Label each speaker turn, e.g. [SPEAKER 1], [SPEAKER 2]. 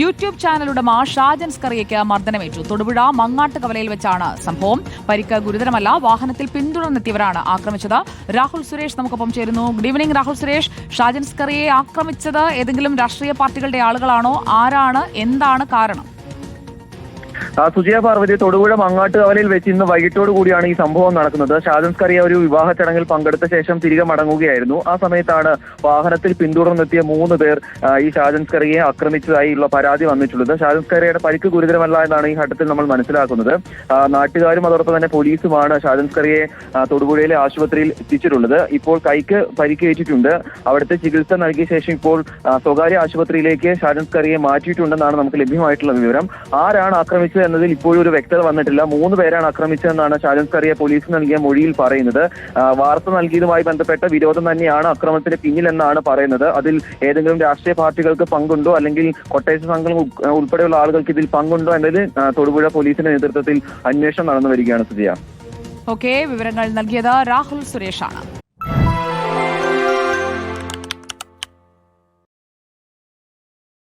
[SPEAKER 1] YouTube ചാനലുടമ ഷാജൻ സ്കറിയയ്ക്ക് മർദ്ദനമേറ്റു. തൊടുപുഴ മങ്ങാട്ട് കവലയിൽ വെച്ചാണ് സംഭവം. പരിക്ക് ഗുരുതരമല്ല വാഹനത്തിൽ പിന്തുടർന്നെത്തിയവരാണ് ആക്രമിച്ചത്. രാഹുൽ സുരേഷ് നമുക്കൊപ്പം ചേരുന്നു. Good evening Rahul Suresh. Shajan സ്കറിയെ ആക്രമിച്ചത് ഏതെങ്കിലും രാഷ്ട്രീയ പാർട്ടികളുടെ ആളുകളാണോ? ആരാണ്? എന്താണ് കാരണം?
[SPEAKER 2] സുജയ പാർവതി തൊടുപുഴ മങ്ങാട്ട് കവലയിൽ വെച്ച് ഇന്ന് വൈകിട്ടോട് കൂടിയാണ് ഈ സംഭവം നടക്കുന്നത്. ഷാജൻ സ്കറിയ ഒരു വിവാഹ ചടങ്ങിൽ പങ്കെടുത്ത ശേഷം തിരികെ മടങ്ങുകയായിരുന്നു. ആ സമയത്താണ് വാഹനത്തിൽ പിന്തുടർന്നെത്തിയ മൂന്ന് പേർ ഈ ഷാജൻ ആക്രമിച്ചതായി ഉള്ള പരാതി വന്നിട്ടുള്ളത്. ഷാജൻ സ്കറിയയുടെ പരിക്ക് ഗുരുതരമല്ല എന്നാണ് ഈ ഘട്ടത്തിൽ നമ്മൾ മനസ്സിലാക്കുന്നത്. നാട്ടുകാരും അതോടൊപ്പം തന്നെ പോലീസുമാണ് ഷാജൻ സ്കറിയെ ആ, തൊടുപുഴയിലെ ആശുപത്രിയിൽ എത്തിച്ചിട്ടുള്ളത്. ഇപ്പോൾ കൈക്ക് പരിക്കേറ്റിട്ടുണ്ട് അവിടുത്തെ ചികിത്സ നൽകിയ ശേഷം ഇപ്പോൾ സ്വകാര്യ ആശുപത്രിയിലേക്ക് ഷാജൻ സ്കറിയെ മാറ്റിയിട്ടുണ്ടെന്നാണ് നമുക്ക് ലഭ്യമായിട്ടുള്ള വിവരം. ആരാണ് ആക്രമിച്ചത് എന്നതിൽ ഇപ്പോഴും ഒരു വ്യക്തത വന്നിട്ടില്ല. മൂന്ന് പേരാണ് ആക്രമിച്ചതെന്നാണ് ഷാജൻ സ്കറിയെ പോലീസ് നൽകിയ മൊഴിയിൽ പറയുന്നത്. വാർത്ത നൽകിയതുമായി ബന്ധപ്പെട്ട വിരോധം തന്നെയാണ് അക്രമത്തിന് പിന്നിലെന്നാണ് പറയുന്നത്. അതിൽ ഏതെങ്കിലും രാഷ്ട്രീയ പാർട്ടികൾക്ക് പങ്കുണ്ടോ? അല്ലെങ്കിൽ കൊട്ടേഷൻ സംഘം ഉൾപ്പെടെയുള്ള ആളുകൾക്ക് ഇതിൽ പങ്കുണ്ടോ എന്നതിൽ തൊടുപുഴ പോലീസിന്റെ നേതൃത്വത്തിൽ അന്വേഷണം നടന്നു വരികയാണ് സുജിയ
[SPEAKER 1] ഓക്കെ വിവരങ്ങൾ നൽകിയത് രാഹുൽ സുരേഷാണ്.